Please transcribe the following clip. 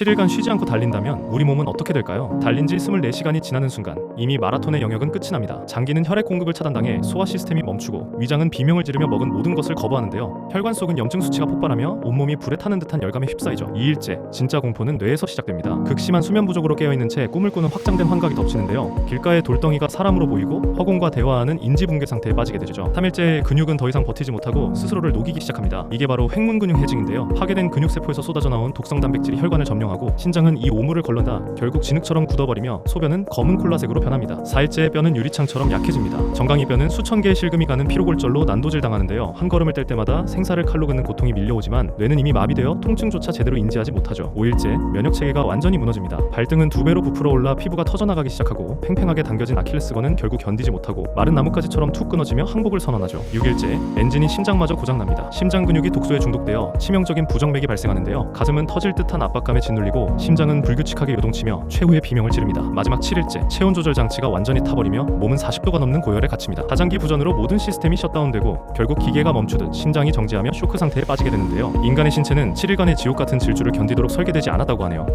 7일간 쉬지 않고 달린다면 우리 몸은 어떻게 될까요? 달린 지 24시간이 지나는 순간 이미 마라톤의 영역은 끝이 납니다. 장기는 혈액 공급을 차단당해 소화 시스템이 멈추고 위장은 비명을 지르며 먹은 모든 것을 거부하는데요. 혈관 속은 염증 수치가 폭발하며 온몸이 불에 타는 듯한 열감에 휩싸이죠. 2일째 진짜 공포는 뇌에서 시작됩니다. 극심한 수면 부족으로 깨어 있는 채 꿈을 꾸는 확장된 환각이 덮치는데요. 길가의 돌덩이가 사람으로 보이고 허공과 대화하는 인지 붕괴 상태에 빠지게 되죠. 3일째 근육은 더 이상 버티지 못하고 스스로를 녹이기 시작합니다. 이게 바로 횡문 근육 해징인데요. 파괴된 근육 세포에서 쏟아져 나온 독성 단백질이 혈관을 점령 하고 신장은 이 오물을 걸러다 결국 진흙처럼 굳어버리며 소변은 검은 콜라색으로 변합니다. 4일째 뼈는 유리창처럼 약해집니다. 정강이 뼈는 수천 개의 실금이 가는 피로골절로 난도질 당하는데요. 한 걸음을 뗄 때마다 생사를 칼로 긋는 고통이 밀려오지만 뇌는 이미 마비되어 통증조차 제대로 인지하지 못하죠. 5일째 면역 체계가 완전히 무너집니다. 발등은 두 배로 부풀어 올라 피부가 터져나가기 시작하고 팽팽하게 당겨진 아킬레스건은 결국 견디지 못하고 마른 나뭇가지처럼 툭 끊어지며 항복을 선언하죠. 6일째 엔진이 심장마저 고장납니다. 심장 근육이 독소에 중독되어 치명적인 부정맥이 발생하는데요. 가슴은 터질 듯한 압박감에 짓 눌리고 심장은 불규칙하게 요동치며 최후의 비명을 지릅니다. 마지막 7일째 체온 조절 장치가 완전히 타버리며 몸은 40도가 넘는 고열에 갇힙니다. 다장기 부전으로 모든 시스템이 셧다운되고 결국 기계가 멈추듯 심장이 정지하며 쇼크 상태에 빠지게 되는데요. 인간의 신체는 7일간의 지옥 같은 질주를 견디도록 설계되지 않았다고 하네요.